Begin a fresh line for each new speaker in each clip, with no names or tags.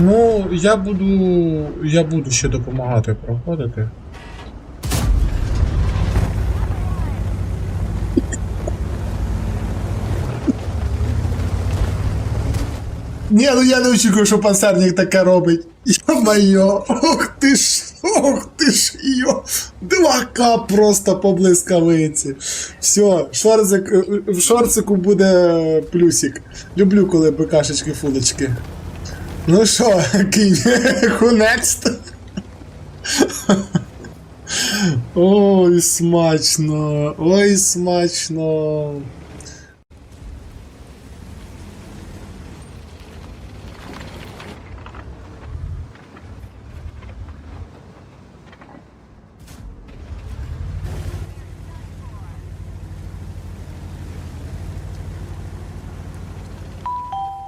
Ну, я буду. Я буду ще допомагати проходити.
Ні, ну я не очікую, що панцерник таке робить. Йо-майо, ох ти ж, ох ти ж, йо. 2К просто по блискавиці. Все, шорцик, е, в шорцику буде плюсик. Люблю, коли БКшечки фулечки. Ну що, кінь, who next? Ой, смачно, ой, смачно.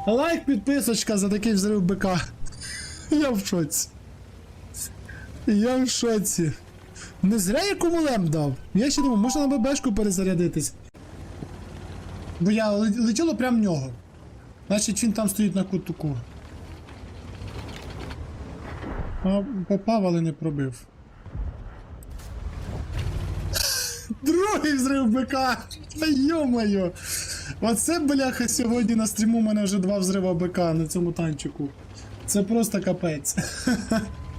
Лайк, підписочка за такий взрив бика. Я в шоці. Я в шоці. Не зря я кумулем дав. Я ще думав, можна на ББшку перезарядитись. Бо я летіло прямо в нього. Значить він там стоїть на кутуку. А попав, але не пробив. Другий взрив бика! Та йо-моє! Оце, бляха, сьогодні на стріму у мене вже два взрива БК на цьому танчику. Це просто капець.